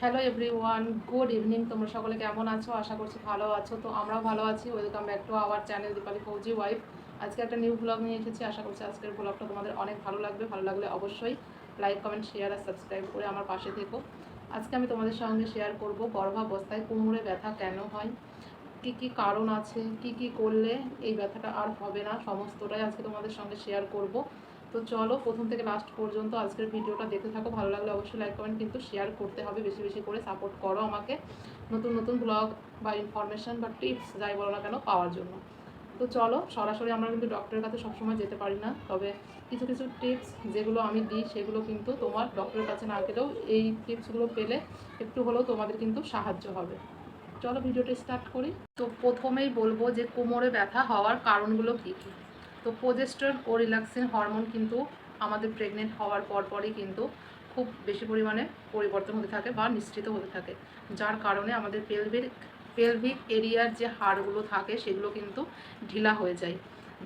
Hello everyone, good evening. তোমরা সকলে কেমন আছো? আশা করছি ভালো আছো। তো আমরাও ভালো আছি। Welcome back to our channel Deepali Fauji wife. আজকে একটা নিউ ব্লগ নিয়ে এসেছি। আশা করছি আজকের ব্লগটা তোমাদের অনেক ভালো লাগবে। ভালো লাগলে অবশ্যই লাইক, কমেন্ট, শেয়ার আর সাবস্ক্রাইব করে আমার পাশে থেকো। আজকে আমি তোমাদের সঙ্গে শেয়ার করব গর্ভাবস্থায় কোমরে ব্যথা কেন হয়? কি কি কারণ আছে? কি কি করলে এই ব্যথাটা আর হবে না? সমস্তটাই আজকে তোমাদের সঙ্গে শেয়ার করব। তো চলো প্রথম থেকে লাস্ট পর্যন্ত আজকের ভিডিওটা দেখতে থাকো। ভালো লাগলে অবশ্যই লাইক কমেন্ট কিন্তু শেয়ার করতে হবে। বেশি বেশি করে সাপোর্ট করো আমাকে। নতুন নতুন ব্লগ বা ইনফরমেশন বা টিপস যাই বলো না কেন পাওয়ার জন্য। তো চলো, সরাসরি আমরা কিন্তু ডক্টরের কাছে সবসময় যেতে পারি না। তবে কিছু কিছু টিপস যেগুলো আমি দিই, সেগুলো কিন্তু তোমার ডক্টরের কাছে না গেলেও এই টিপসগুলো পেলে একটু হলেও তোমাদের কিন্তু সাহায্য হবে। চলো ভিডিওটা স্টার্ট করি। তো প্রথমেই বলব যে কোমরে ব্যথা হওয়ার কারণগুলো কী কী? তো প্রোজেস্ট্রন ও রিল্যাক্সিন হরমোন কিন্তু আমাদের প্রেগনেন্ট হওয়ার পর পরই কিন্তু খুব বেশি পরিমাণে পরিবর্তন হতে থাকে বা নিশ্চিত হতে থাকে। যার কারণে আমাদের পেলভিক পেলভিক এরিয়ার যে হাড়গুলো থাকে সেগুলো কিন্তু ঢিলা হয়ে যায়।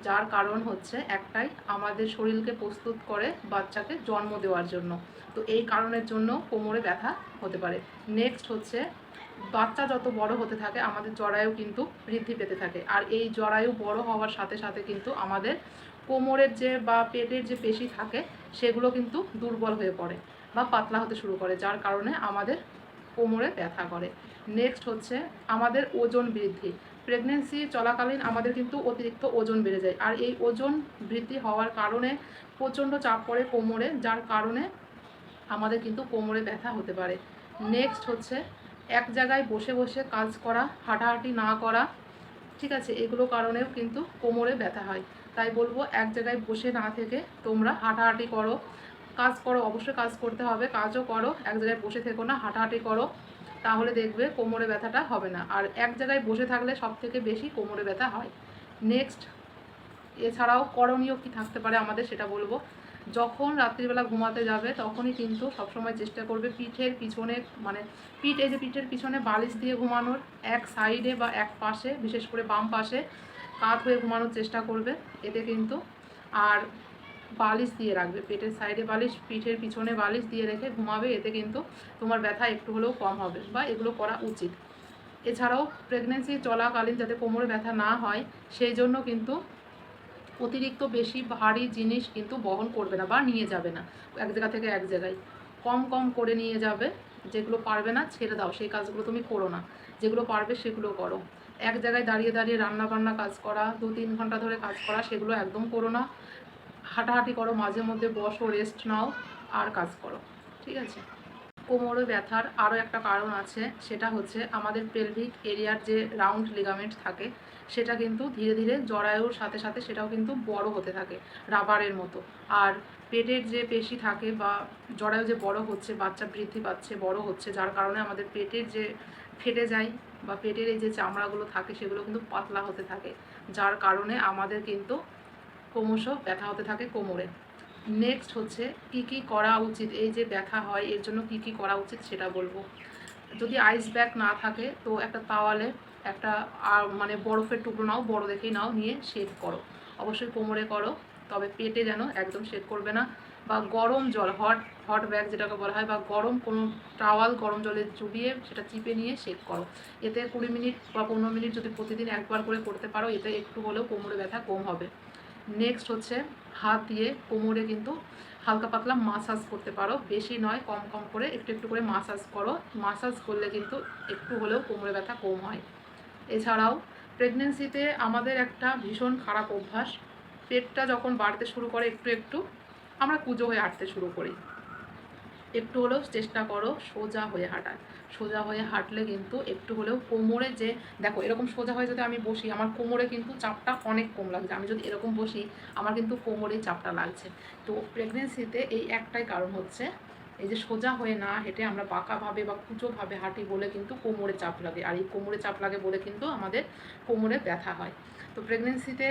যার কারণ হচ্ছে একটাই, আমাদের শরীরকে প্রস্তুত করে বাচ্চাকে জন্ম দেওয়ার জন্য। তো এই কারণের জন্য কোমরে ব্যথা হতে পারে। নেক্সট হচ্ছে বাচ্চা যত বড় হতে থাকে, আমাদের জরায়ু কিন্তু বৃদ্ধি পেতে থাকে। আর এই জরায়ু বড় হওয়ার সাথে সাথে কিন্তু আমাদের কোমরের যে বা পেটের যে পেশি থাকে, সেগুলো কিন্তু দুর্বল হয়ে পড়ে বা পাতলা হতে শুরু করে, যার কারণে আমাদের কোমরে ব্যথা করে। নেক্সট হচ্ছে আমাদের ওজন বৃদ্ধি। প্রেগনেন্সি চলাকালীন আমাদের কিন্তু অতিরিক্ত ওজন বেড়ে যায়। আর এই ওজন বৃদ্ধি হওয়ার কারণে প্রচণ্ড চাপ পড়ে কোমরে, যার কারণে আমাদের কিন্তু কোমরে ব্যথা হতে পারে। নেক্সট হচ্ছে এক জায়গায় বসে বসে কাজ করা, হাঁটাহাঁটি না করা, ঠিক আছে, এগুলো কারণেও কিন্তু কোমরে ব্যথা হয়। তাই বলব এক জায়গায় বসে না থেকে তোমরা হাঁটাহাঁটি করো। কাজ করো, অবশ্যই কাজ করতে হবে, কাজও করো, এক জায়গায় বসে থেকো না, হাঁটাহাঁটি করো, তাহলে দেখবে কোমরে ব্যথাটা হবে না। আর এক জায়গায় বসে থাকলে সব থেকে বেশি কোমরে ব্যথা হয়। নেক্সট এছাড়াও করণীয় কি থাকতে পারে আমাদের সেটা বলব। যখন রাত্রিবেলা ঘুমাতে যাবে, তখনই কিন্তু সবসময় চেষ্টা করবে পিঠের পিছনে মানে পিঠ যে পিঠের পিছনে বালিশ দিয়ে ঘুমানোর এক সাইডে বা এক পাশে, বিশেষ করে বাম পাশে কাত হয়ে ঘুমানোর চেষ্টা করবে, এতে কিন্তু আর বালিশ দিয়ে রাখবে। পেটের সাইডে বালিশ, পিঠের পিছনে বালিশ দিয়ে রেখে ঘুমাবে, এতে কিন্তু তোমার ব্যথা একটু হলেও কম হবে বা এগুলো করা উচিত। এছাড়াও প্রেগনেন্সি চলাকালীন যাতে কোমরে ব্যথা না হয়, সেই জন্য কিন্তু অতিরিক্ত বেশি ভারী জিনিস কিন্তু বহন করবে না বা নিয়ে যাবে না। এক জায়গা থেকে এক জায়গায়। কম কম করে নিয়ে যাবে, যেগুলো পারবে না ছেড়ে দাও, সেই কাজগুলো তুমি করো না। যেগুলো পারবে সেগুলো করো। এক জায়গায় দাঁড়িয়ে দাঁড়িয়ে রান্না বান্না কাজ করা, দু তিন ঘণ্টা ধরে কাজ করা, সেগুলো একদম করো না। হাঁটাহাঁটি করো, মাঝে মধ্যে বসো রেস্ট নাও, আর কাজ করো। ঠিক আছে? কোমরে ব্যথার আরও একটা কারণ আছে, সেটা হচ্ছে আমাদের পেলভিক এরিয়ার যে রাউন্ড লিগামেন্ট থাকে, সেটা কিন্তু ধীরে ধীরে জরায়ুর সাথে সাথে সেটাও কিন্তু বড় হতে থাকে, রাবারের মতো। আর পেটের যে পেশি থাকে বা জরায়ু যে বড় হচ্ছে, বাচ্চা বৃদ্ধি পাচ্ছে, বড় হচ্ছে, যার কারণে আমাদের পেটের যে ফেটে যায় বা পেটের এই যে চামড়াগুলো থাকে, সেগুলো কিন্তু পাতলা হতে থাকে, যার কারণে আমাদের কিন্তু ক্রমশ ব্যথা হতে থাকে কোমরে। নেক্সট হচ্ছে কি কি করা উচিত, এই যে ব্যথা হয়, এর জন্য কি কি করা উচিত সেটা বলব। যদি আইস ব্যাগ না থাকে, তো একটা তাওয়ালে একটা আর মানে বরফের টুকরো নাও, বড় দেখেই নাও, নিয়ে শেক করো। অবশ্যই কোমরে করো, তবে পেটে যেন একদম শেক করবে না। বা গরম জল হট হট ব্যাগ যেটাকে বলা হয়, বা গরম কোনো টাওয়াল গরম জলে চুবিয়ে সেটা চিপে নিয়ে শেক করো। এতে কুড়ি মিনিট বা পনেরো মিনিট যদি প্রতিদিন একবার করে করতে পারো, এতে একটু হলেও কোমরে ব্যথা কম হবে। নেক্সট হচ্ছে হাত দিয়ে কোমরে কিন্তু হালকা পাতলা মাসাজ করতে পারো। বেশি নয়, কম কম করে একটু একটু করে মাসাজ করো। মাসাজ করলে কিন্তু একটু হলেও কোমরে ব্যথা কম হয়। এছাড়াও প্রেগনেন্সিতে আমাদের একটা ভীষণ খারাপ অভ্যাস। পেটটা যখন বাড়তে শুরু করে একটু একটু, আমরা কুজো হয়ে আটতে শুরু করি। একটু হলেও চেষ্টা করো সোজা হয়ে হাঁটার। সোজা হয়ে হাঁটলে কিন্তু একটু হলেও কোমরে যে, দেখো এরকম সোজা হয়ে যদি আমি বসি, আমার কোমরে কিন্তু চাপটা অনেক কম লাগছে। আমি যদি এরকম বসি, আমার কিন্তু কোমরে চাপটা লাগছে। তো প্রেগনেন্সিতে এই একটাই কারণ হচ্ছে, এই যে সোজা হয়ে না হেঁটে আমরা বাঁকাভাবে বা কুচোভাবে হাঁটি বলে কিন্তু কোমরে চাপ লাগে। আর এই কোমরে চাপ লাগে বলে কিন্তু আমাদের কোমরে ব্যথা হয়। তো প্রেগনেন্সিতে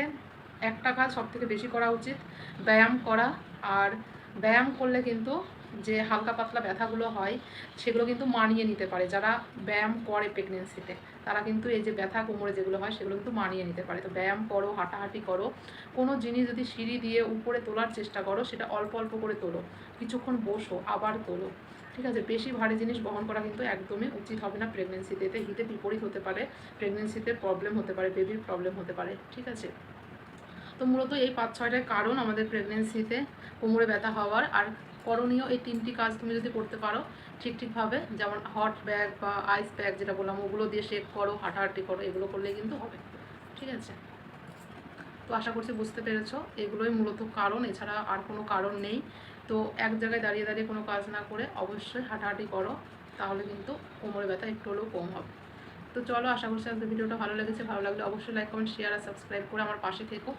একটা কাজ সব থেকে বেশি করা উচিত, ব্যায়াম করা। আর ব্যায়াম করলে কিন্তু যে হালকা পাতলা ব্যথাগুলো হয়, সেগুলো কিন্তু মানিয়ে নিতে পারে। যারা ব্যায়াম করে প্রেগনেন্সিতে তারা কিন্তু এই যে ব্যথা কোমরে যেগুলো হয়, সেগুলো কিন্তু মানিয়ে নিতে পারে। তো ব্যায়াম করো, হাঁটাহাঁটি করো, কোনো জিনিস যদি সিঁড়ি দিয়ে উপরে তোলার চেষ্টা করো, সেটা অল্প অল্প করে তোলো। কিছুক্ষণ বসো, আবার তোলো। ঠিক আছে? বেশি ভারী জিনিস বহন করা কিন্তু একদমই উচিত হবে না প্রেগনেন্সিতে এতে হিতে বিপরীত হতে পারে প্রেগনেন্সিতে প্রবলেম হতে পারে বেবির প্রবলেম হতে পারে। ঠিক আছে? তো মূলত এই পাঁচ ছয়টার কারণ আমাদের প্রেগনেন্সিতে কোমরে ব্যথা হওয়ার। আর করণীয় এই তিনটি কাজ তুমি যদি করতে পারো ঠিক ঠিকভাবে, যেমন হট ব্যাগ বা আইস ব্যাগ যেটা বললাম, ওগুলো দিয়ে শেক করো, হাঁটাহাঁটি করো, এগুলো করলে কিন্তু হবে। ঠিক আছে? তো আশা করছি বুঝতে পেরেছ। এগুলোই মূলত কারণ, এছাড়া আর কোনো কারণ নেই। তো এক জায়গায় দাঁড়িয়ে দাঁড়িয়ে কোনো কাজ না করে অবশ্যই হাঁটাহাঁটি করো, তাহলে কিন্তু কোমরে ব্যথা একটু হলেও কম হবে। তো চলো, আশা করছি আজকে ভিডিওটা ভালো লেগেছে। ভালো লাগলে অবশ্যই লাইক কমেন্ট শেয়ার আর সাবস্ক্রাইব করে আমার পাশে থেকো।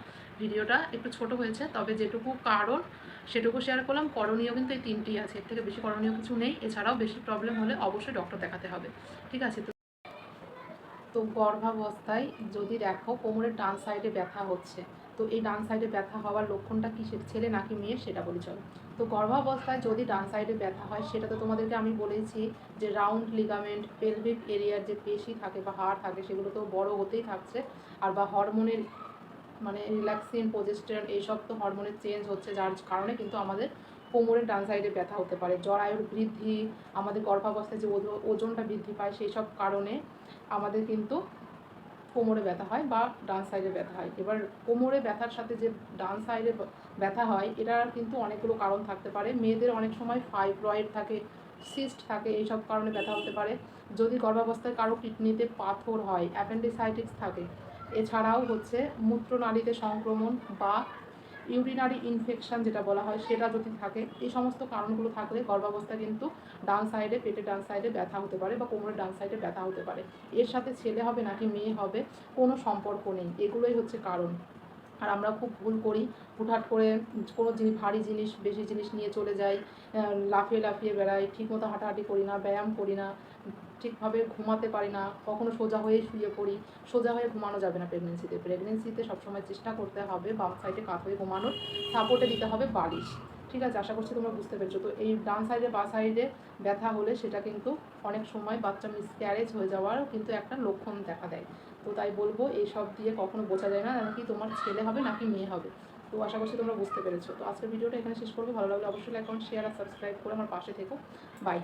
ভিডিওটা একটু ছোট হয়েছে, তবে যেটুকু কারণ সেটুকু শেয়ার করলাম। করণীয় কিন্তু এই তিনটি আছে, এর থেকে বেশি করণীয় কিছু নেই। এছাড়াও বেশি প্রবলেম হলে অবশ্যই ডক্টর দেখাতে হবে। ঠিক আছে তো গর্ভাবস্থায় যদি দেখো কোমরের ডান সাইডে ব্যথা হচ্ছে, তো এই ডান সাইডে ব্যথা হওয়ার লক্ষণটা কিসের ছেলে নাকি মেয়ে সেটা বলি চলো। তো গর্ভাবস্থায় যদি ডান সাইডে ব্যথা হয়, সেটা তো তোমাদেরকে আমি বলেছি যে রাউন্ড লিগামেন্ট পেলভিক এরিয়ার যে পেশি থাকে বা হাড় থাকে, সেগুলো তো বড় হতেই থাকছে। আর বা হরমোনের মানে রিল্যাক্সিন প্রজেস্টেরন এইসব তো হরমোনের চেঞ্জ হচ্ছে, যার কারণে কিন্তু আমাদের কোমরের ডান সাইডে ব্যথা হতে পারে। জরায়ুর বৃদ্ধি, আমাদের গর্ভাবস্থায় যে ওজ- ওজনটা বৃদ্ধি পায় সেই সব কারণে আমাদের কিন্তু কোমরে ব্যথা হয় বা ডান সাইডে ব্যথা হয়। এবার কোমরে ব্যথার সাথে যে ডান সাইডে ব্যথা হয়, এটার কিন্তু অনেকগুলো কারণ থাকতে পারে। মেয়েদের অনেক সময় ফাইব্রয়েড থাকে সিস্ট থাকে, এইসব কারণে ব্যথা হতে পারে। যদি গর্ভাবস্থায় কারও কিডনিতে পাথর হয় অ্যাপেন্ডিসাইটিস থাকে, এছাড়াও হচ্ছে মূত্রনালীতে সংক্রমণ বা ইউরিনারি ইনফেকশন যেটা বলা হয়, সেটা যদি থাকে, এই সমস্ত কারণগুলো থাকলে গর্ভাবস্থা কিন্তু ডান সাইডে পেটের ডান সাইডে ব্যথা হতে পারে বা কোমরের ডান সাইডে ব্যথা হতে পারে। এর সাথে ছেলে হবে নাকি মেয়ে হবে, কোনো সম্পর্ক নেই। এগুলোই হচ্ছে কারণ। আর আমরা খুব ভুল করি, হুটহাট করে কোনো জিনিস ভারী জিনিস, বেশি জিনিস নিয়ে চলে যাই লাফিয়ে লাফিয়ে বেড়াই, ঠিকমতো হাঁটাহাঁটি করি না, ব্যায়াম করি না ঠিকভাবে ঘুমাতে পারি না, কখনো সোজা হয়ে শুয়ে পড়ি, সোজা হয়ে ঘুমানো যাবে না প্রেগনেন্সিতে প্রেগনেন্সিতে সবসময় চেষ্টা করতে হবে বাম সাইডে কাত হয়ে ঘুমানোর সাপোর্টে দিতে হবে বালিশ। ঠিক আছে, আশা করছি তোমরা বুঝতে পেরেছ। তো এই ডান সাইডে বা সাইডে ব্যথা হলে সেটা কিন্তু অনেক সময় বাচ্চা মিসক্যারেজ হয়ে যাওয়ার কিন্তু একটা লক্ষণ দেখা দেয়। তো তাই বলব এই সব দিয়ে কখনো বোঝা যায় না নাকি তোমার ছেলে হবে নাকি মেয়ে হবে। তো আশা করছি তোমরা বুঝতে পেরেছ। তো আজকের ভিডিওটা এখানে শেষ করব। ভালো লাগলে অবশ্যই লাইক কমেন্ট শেয়ার আর সাবস্ক্রাইব করে আমার পাশে থেকো। বাই